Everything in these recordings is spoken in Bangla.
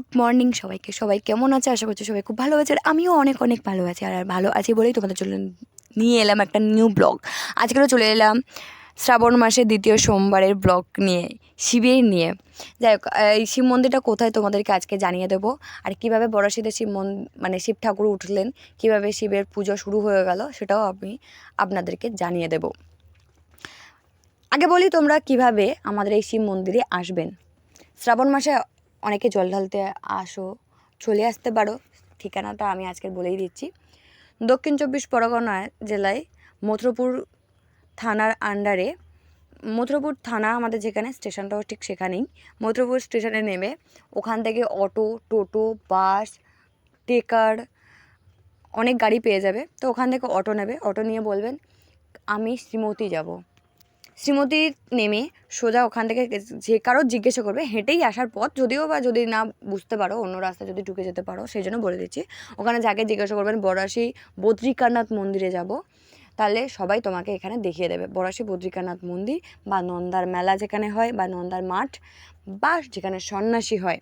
গুড মর্নিং সবাইকে। সবাই কেমন আছে? আশা করছি সবাই খুব ভালো আছে। আর আমিও অনেক অনেক ভালো আছি। আর ভালো আছি বলেই তোমাদের চলে নিয়ে এলাম একটা নিউ ব্লগ আজকেও চলে এলাম শ্রাবণ মাসের দ্বিতীয় সোমবারের ব্লগ নিয়ে, শিবের নিয়ে। যাই হোক এই শিব মন্দিরটা কোথায় তোমাদেরকে আজকে জানিয়ে দেবো। আর কীভাবে বড়শিতে শিব মন মানে শিব ঠাকুর উঠলেন, কীভাবে শিবের পুজো শুরু হয়ে গেল, সেটাও আমি আপনাদেরকে জানিয়ে দেবো। আগে বলি তোমরা কীভাবে আমাদের এই শিব মন্দিরে আসবেন। শ্রাবণ মাসে অনেকে জল ঢালতে আসো, চলে আসতে পারো, ঠিকানাটা আমি আজকে বলেই দিচ্ছি। দক্ষিণ চব্বিশ পরগনা জেলায় মথুরপুর থানার আন্ডারে মথুরপুর থানা আমাদের যেখানে, স্টেশনটাও ঠিক সেখানেই। মথুরপুর স্টেশনে নেমে ওখান থেকে অটো, টোটো, বাস, টেকার, অনেক গাড়ি পেয়ে যাবে। তো ওখান থেকে অটো নেবে। অটো নিয়ে বলবেন, আমি শ্রীমতী যাব। শ্রীমতী নেমে সোজা ওখান থেকে যে কারও জিজ্ঞাসা করবে, হেঁটেই আসার পথ যদিও বা যদি না বুঝতে পারো, অন্য রাস্তা যদি ঢুকে যেতে পারো, সেই জন্য বলে দিচ্ছি। ওখানে যাকে জিজ্ঞাসা করবেন বরাশি বদ্রিকানাথ মন্দিরে যাব। তাহলে সবাই তোমাকে এখানে দেখিয়ে দেবে। বরাশি বদ্রিকানাথ মন্দির বা নন্দার মেলা যেখানে হয় বা নন্দার মাঠ বা যেখানে সন্ন্যাসী হয়,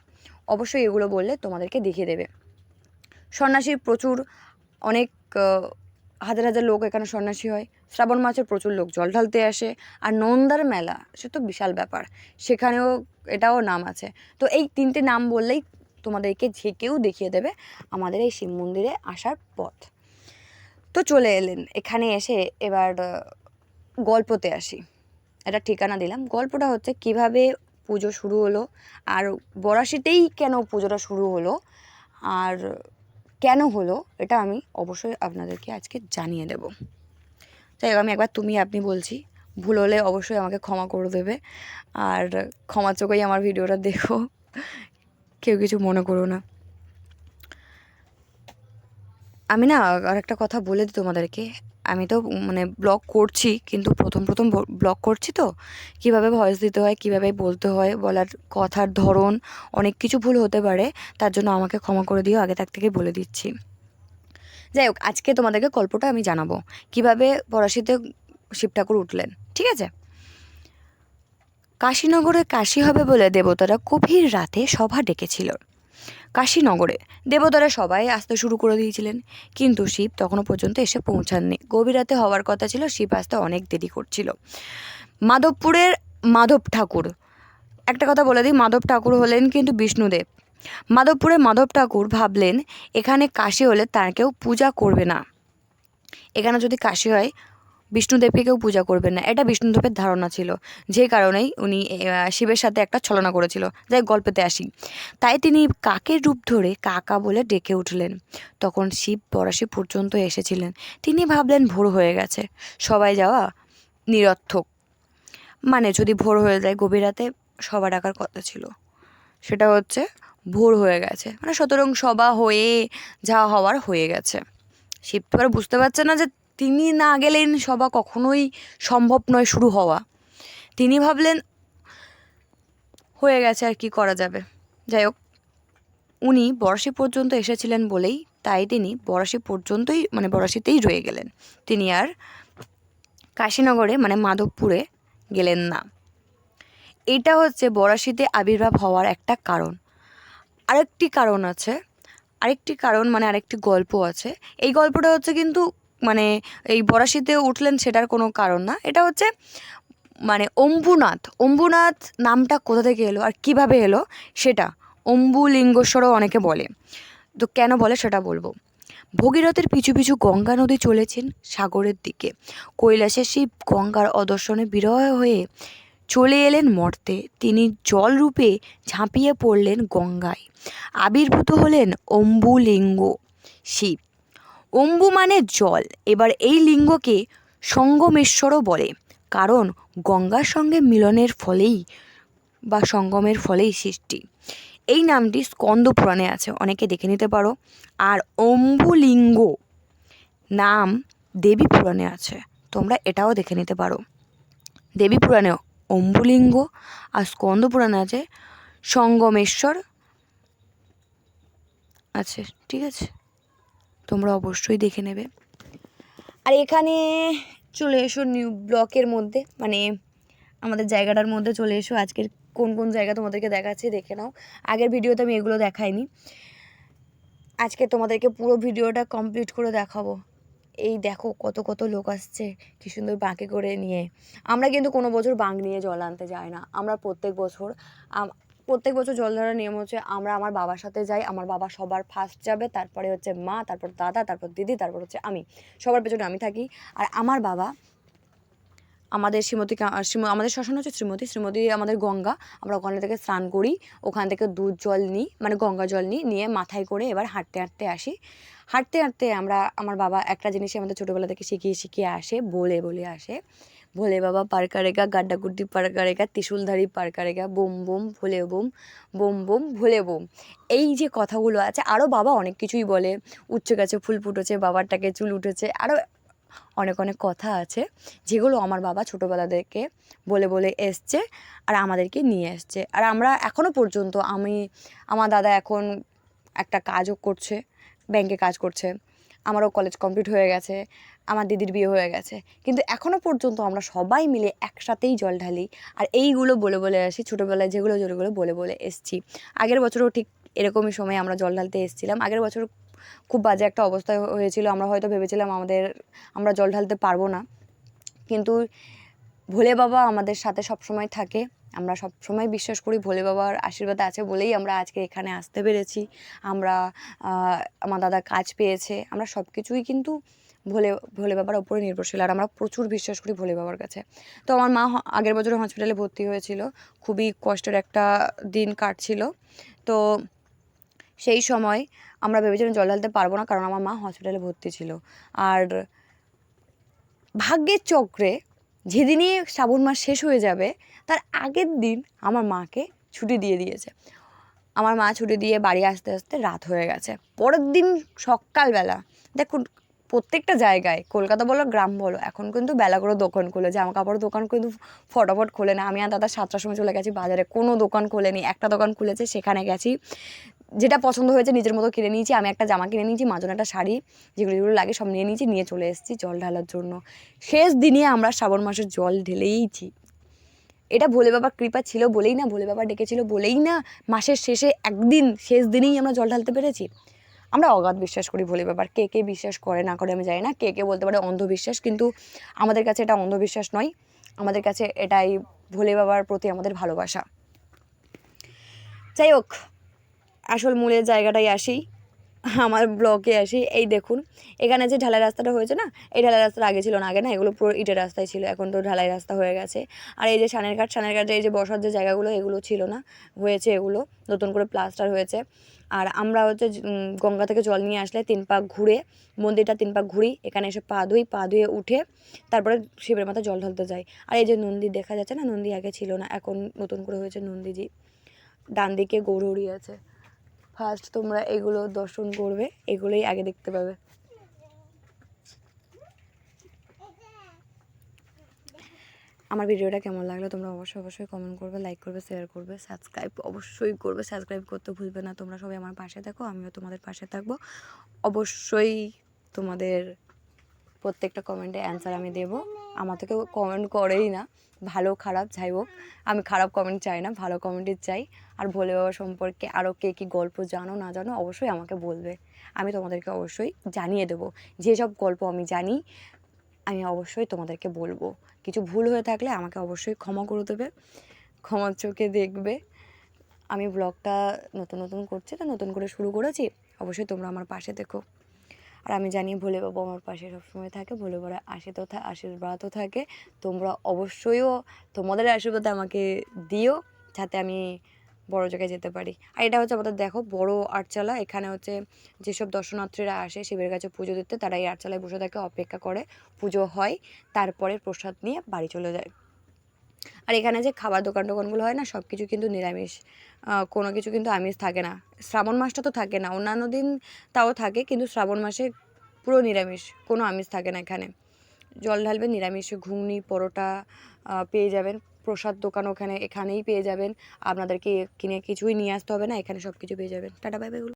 অবশ্যই এগুলো বললে তোমাদেরকে দেখিয়ে দেবে। সন্ন্যাসীর প্রচুর অনেক হাজার হাজার লোক এখানে সন্ন্যাসী হয়। শ্রাবণ মাসে প্রচুর লোক জল ঢালতে আসে আর নন্দার মেলা, সে তো বিশাল ব্যাপার। সেখানেও এটাও নাম আছে। তো এই তিনটে নাম বললেই তোমাদেরকে যে কেউ দেখিয়ে দেবে আমাদের এই শিব মন্দিরে আসার পথ। তো চলে এলেন, এখানে এসে এবার গল্পতে আসি। এটা ঠিকানা দিলাম। গল্পটা হচ্ছে কীভাবে পুজো শুরু হলো আর বরাশিতেই কেন পুজোটা শুরু হলো। আর কেন হলো, এটা আমি অবশ্যই আপনাদেরকে আজকে জানিয়ে দেব। যাই আমি একবার তুমি, আপনি বলছি। ভুল হলে অবশ্যই আমাকে ক্ষমা করে দেবে। আর ক্ষমা চোখেই আমার ভিডিওটা দেখো। কেউ কিছু মনে করো না। আমি না আর একটা কথা বলে দিই তোমাদেরকে। আমি তো মানে ব্লগ করছি, কিন্তু প্রথম প্রথম ব্লগ করছি তো। কীভাবে ভয়েস দিতে হয়, কীভাবে বলতে হয়, বলার কথার ধরন, অনেক কিছু ভুল হতে পারে, তার জন্য আমাকে ক্ষমা করে দিও, আগে তার থেকে বলে দিচ্ছি। যাই হোক, আজকে তোমাদেরকে গল্পটা আমি জানাব। কীভাবে পড়াশিতে শিব ঠাকুর উঠলেন, ঠিক আছে? কাশীনগরে কাশী হবে বলে দেবতারা গভীর রাতে সভা ডেকেছিল। কাশীনগরে। দেবতারা সবাই আসতে শুরু করে দিয়েছিলেন। কিন্তু শিব তখনও পর্যন্ত এসে পৌঁছাননি। গভীর রাতে হওয়ার কথা ছিল, শিব আসতে অনেক দেরি করছিল। মাধবপুরের মাধব ঠাকুর। একটা কথা বলে দিই, মাধব ঠাকুর হলেন কিন্তু বিষ্ণুদেব। মাধবপুরে মাধব ঠাকুর ভাবলেন, এখানে কাশি হলে তার কেউ পূজা করবে না। এখানে যদি কাশি হয় বিষ্ণুদেবকে কেউ পূজা করবেন না। এটা বিষ্ণুদেবের ধারণা ছিল। যে কারণেই উনি শিবের সাথে একটা ছলনা করেছিল। যাই গল্পেতে আসি। তাই তিনি কাকের রূপ ধরে কাকা বলে ডেকে উঠলেন। তখন শিব পরাশি পর্যন্ত এসেছিলেন। তিনি ভাবলেন, ভোর হয়ে গেছে। সবাই যাওয়া নিরর্থক। মানে যদি ভোর হয়ে যায়, গভীর রাতে সবার ডাকার কথা ছিল। সেটা হচ্ছে, ভোর হয়ে গেছে। মানে সুতরাং সভা হয়ে, যা হওয়ার হয়ে গেছে। শিব তো আর বুঝতে পারছে না যে তিনি না গেলেন সভা কখনোই সম্ভব নয় শুরু হওয়া। তিনি ভাবলেন, হয়ে গেছে আর কি করা যাবে? যাই হোক, উনি বরাশি পর্যন্ত এসেছিলেন বলেই তাই তিনি বরাশি পর্যন্তই মানে বরাশিতেই রয়ে গেলেন। তিনি আর কাশীনগরে মানে মাধবপুরে গেলেন না। এটা হচ্ছে বরাশিতে আবির্ভাব হওয়ার একটা কারণ। আরেকটি কারণ আছে, আরেকটি কারণ মানে আরেকটি গল্প আছে। এই গল্পটা হচ্ছে কিন্তু মানে এই বরাশিতে উঠলেন সেটার কোনো কারণ না। এটা হচ্ছে মানে অম্বুনাথ। অম্বুনাথ নামটা কোথা থেকে এলো আর কীভাবে এলো সেটা অম্বুলিঙ্গেশ্বরও অনেকে বলে। তো কেন বলে সেটা বলব। ভগীরথের পিছু পিছু গঙ্গা নদী চলেছেন সাগরের দিকে। কৈলাসে শিব গঙ্গার অদর্শনে বিরহ হয়ে চলে এলেন মর্তে। তিনি জলরূপে ঝাঁপিয়ে পড়লেন গঙ্গায়। আবির্ভূত হলেন অম্বুলিঙ্গ শিব। অম্বু মানে জল। এবার এই লিঙ্গকে সঙ্গমেশ্বরও বলে। কারণ গঙ্গার সঙ্গে মিলনের ফলেই বা সঙ্গমের ফলেই সৃষ্টি। এই নামটি স্কন্দ পুরাণে আছে, অনেকে দেখে নিতে পারো। আর অম্বুলিঙ্গ নাম দেবী পুরাণে আছে, তোমরা এটাও দেখে নিতে পারো। দেবী পুরাণে অম্বুলিঙ্গ আর স্কন্দ পুরাণে আছে সঙ্গমেশ্বর আছে, ঠিক আছে? তোমরা অবশ্যই দেখে নেবে। আর এখানে চলে এসো নিউ ব্লকের মধ্যে মানে আমাদের জায়গাটার মধ্যে চলে এসো। আজকের কোন কোন জায়গা তোমাদেরকে দেখাচ্ছি দেখে নাও। আগের ভিডিওতে আমি এগুলো দেখাইনি। আজকে তোমাদেরকে পুরো ভিডিওটা কমপ্লিট করে দেখাবো। এই দেখো কত কত লোক আসছে, কী সুন্দর বাঁকে করে নিয়ে। আমরা কিন্তু কোনো বছর বাঁক নিয়ে জল আনতে যাই না। আমরা প্রত্যেক বছর প্রত্যেক বছর জল ধরার নিয়ম হচ্ছে আমরা আমার বাবার সাথে যাই, আমার বাবা সবার ফার্স্ট যাবে, তারপরে হচ্ছে মা, তারপর দাদা, তারপর দিদি, তারপর হচ্ছে আমি। সবার পেছনে আমি থাকি। আর আমার বাবা আমাদের শ্রীমতী আমাদের শ্মশান হচ্ছে শ্রীমতী শ্রীমতী আমাদের গঙ্গা। আমরা ওখানে থেকে স্নান করি, ওখান থেকে দুধ জল নিই মানে গঙ্গা জল নিই, নিয়ে মাথায় করে এবার হাঁটতে হাঁটতে আসি। হাঁটতে হাঁটতে আমরা, আমার বাবা একটা জিনিসই আমাদের ছোটোবেলা থেকে শিখিয়ে শিখিয়ে আসে, বলে বলে আসে। ভোলে বাবা পার করেগা গাড্ডা গুড্ডি পার করেগা, ত্রিশুলধারী পার করেগা, বোম বোম, ভোলে বোম বোম বোম, ভোলে বোম। এই যে কথাগুলো আছে আরও বাবা অনেক কিছুই বলে। উচ্চ গাছে ফুল ফুটেছে, বাবারটাকে চুল উঠেছে আরও অনেক অনেক কথা আছে, যেগুলো আমার বাবা ছোটোবেলা থেকে বলে বলে এসছে আর আমাদেরকে নিয়ে এসছে। আর আমরা এখনও পর্যন্ত, আমি, আমার দাদা এখন একটা কাজও করছে, ব্যাংকে কাজ করছে। আমারও কলেজ কমপ্লিট হয়ে গেছে। আমার দিদির বিয়ে হয়ে গেছে। কিন্তু এখনও পর্যন্ত আমরা সবাই মিলে একসাথেই জল ঢালি। আর এইগুলো বলে বলে আসি, ছোটোবেলায় যেগুলো যেগুলো বলে বলে এসছি। আগের বছরও ঠিক এরকমই সময় আমরা জল ঢালতে এসেছিলাম। আগের বছর খুব বাজে একটা অবস্থা হয়েছিল। আমরা হয়তো ভেবেছিলাম আমাদের, আমরা জল ঢালতে পারব না। কিন্তু ভোলে বাবা আমাদের সাথে সব সময় থাকে। আমরা সব সময় বিশ্বাস করি ভোলে বাবার আশীর্বাদ আছে বলেই আমরা আজকে এখানে আসতে পেরেছি। আমরা আমার দাদা কাজ পেয়েছে। আমরা সব কিছুই কিন্তু ভোলে ভোলে বাবার ওপরে নির্ভরশীল। আর আমরা প্রচুর বিশ্বাস করি ভোলে বাবার কাছে। তো আমার মা আগের বছর হসপিটালে ভর্তি হয়েছিল। খুবই কষ্টের একটা দিন কাটছিল। তো সেই সময় আমরা ভেবেছিলাম জল ঢালতে পারব না, কারণ আমার মা হসপিটালে ভর্তি ছিল। আর ভাগ্যের চক্রে যেদিনই শ্রাবণ মাস শেষ হয়ে যাবে, তার আগের দিন আমার মাকে ছুটি দিয়ে দিয়েছে। আমার মা ছুটি দিয়ে বাড়ি আসতে আসতে রাত হয়ে গেছে। পরের দিন সকালবেলা, দেখুন প্রত্যেকটা জায়গায়, কলকাতা বলো, গ্রাম বলো, এখন কিন্তু বেলা করে দোকান খুলে, জামা কাপড়ের দোকান কিন্তু ফটাফট খোলে না। আমি আর দাদা সাতটার সময় চলে গেছি বাজারে, কোনো দোকান খোলেনি, একটা দোকান খুলেছে, সেখানে গেছি। যেটা পছন্দ হয়েছে নিজের মতো কিনে নিয়েছি, আমি একটা জামা কিনে নিয়েছি মাজন একটা শাড়ি, যেগুলো যেগুলো লাগে সব নিয়ে নিয়েছি, নিয়ে চলে এসেছি জল ঢালার জন্য। শেষ দিনে আমরা শ্রাবণ মাসের জল ঢেলেইছি। এটা ভোলে বাবার কৃপা ছিল বলেই না, ভোলে বাবা ডেকেছিল বলেই না, মাসের শেষে একদিন, শেষ দিনেই আমরা জল ঢালতে পেরেছি? আমরা অগাধ বিশ্বাস করি ভোলে বাবার কে কে বিশ্বাস করে না করে আমি জানি না। কে কে বলতে পারে অন্ধবিশ্বাস। কিন্তু আমাদের কাছে এটা অন্ধবিশ্বাস নয়। আমাদের কাছে এটাই ভোলে বাবার প্রতি আমাদের ভালোবাসা। যাই হোক, আসল মূলের জায়গাটাই আসি। আমার ব্লকে আসি। এই দেখুন, এখানে যে ঢালাই রাস্তাটা হয়েছে না, এই ঢালাই রাস্তাটা আগে ছিল না, আগে না এগুলো পুরো ইটের রাস্তায় ছিল, এখন তো ঢালাই রাস্তা হয়ে গেছে। আর এই যে সানের ঘাট, সানের ঘাটে এই যে বসার যে জায়গাগুলো, এগুলো ছিল না, হয়েছে এগুলো, নতুন করে প্লাস্টার হয়েছে। আর আমরা হচ্ছে গঙ্গা থেকে জল নিয়ে আসলে তিন পাক ঘুরে, মন্দিরটা তিন পাক ঘুরি, এখানে এসে পা ধুই, পা ধুয়ে উঠে তারপরে শিবের মাথায় জল ঢালতে যাই। আর এই যে নন্দী দেখা যাচ্ছে না, নন্দী আগে ছিল না, এখন নতুন করে হয়েছে নন্দীজি। ডান দিকে গৌরহরি আছে। ফার্স্ট তোমরা এগুলো দর্শন করবে, এগুলোই আগে দেখতে পাবে। আমার ভিডিওটা কেমন লাগল তোমরা অবশ্যই অবশ্যই কমেন্ট করবে লাইক করবে শেয়ার করবে সাবস্ক্রাইব অবশ্যই করবে সাবস্ক্রাইব করতে ভুলবে না। তোমরা সবাই আমার পাশে থাকো, আমিও তোমাদের পাশে থাকব। অবশ্যই তোমাদের প্রত্যেকটা কমেন্টে অ্যান্সার আমি দেবো। আমার থেকে কমেন্ট করেই না। ভালো, খারাপ, যাই হোক। আমি খারাপ কমেন্ট চাই না, ভালো কমেন্টই চাই। আর ভোলে বাবা সম্পর্কে আরও কে কী গল্প জানো, না জানো, অবশ্যই আমাকে বলবে। আমি তোমাদেরকে অবশ্যই জানিয়ে দেবো। যেসব গল্প আমি জানি, আমি অবশ্যই তোমাদেরকে বলব। কিছু ভুল হয়ে থাকলে আমাকে অবশ্যই ক্ষমা করে দেবে। ক্ষমার চোখে দেখবে। আমি ব্লগটা নতুন নতুন করছি, তো নতুন করে শুরু করেছি। অবশ্যই তোমরা আমার পাশে দেখো। আর আমি জানি ভোলে বাবা আমার পাশে সবসময় থাকে, ভোলে বাবার আশীর্বাদ থা- আশীর্বাদও থাকে। তোমরা অবশ্যইও তোমাদের আশীর্বাদ আমাকে দিও যাতে আমি বড় জায়গায় যেতে পারি। আর এটা হচ্ছে আমাদের, দেখো, বড় আটচালা। এখানে হচ্ছে যেসব দর্শনার্থীরা আসে, শিবের কাছে পুজো দিতে, তারা এই আটচালায় বসে থাকে, অপেক্ষা করে পুজো হয়, তারপরে প্রসাদ নিয়ে বাড়ি চলে যায়। আর এখানে যে খাবার দোকান টোকানগুলো হয় না সব কিছু কিন্তু নিরামিষ। কোনো কিছু কিন্তু আমিষ থাকে না। শ্রাবণ মাসটা তো থাকে না, অন্যান্য দিন তাও থাকে, কিন্তু শ্রাবণ মাসে পুরো নিরামিষ, কোনো আমিষ থাকে না এখানে। জল ঢালবে নিরামিষ, ঘুগনি, পরোটা পেয়ে যাবেন। প্রসাদ দোকান ওখানে, এখানেই পেয়ে যাবেন। আপনাদেরকে কিনে কিছুই নিয়ে আসতে হবে না, এখানে সব কিছু পেয়ে যাবেন। Tata, by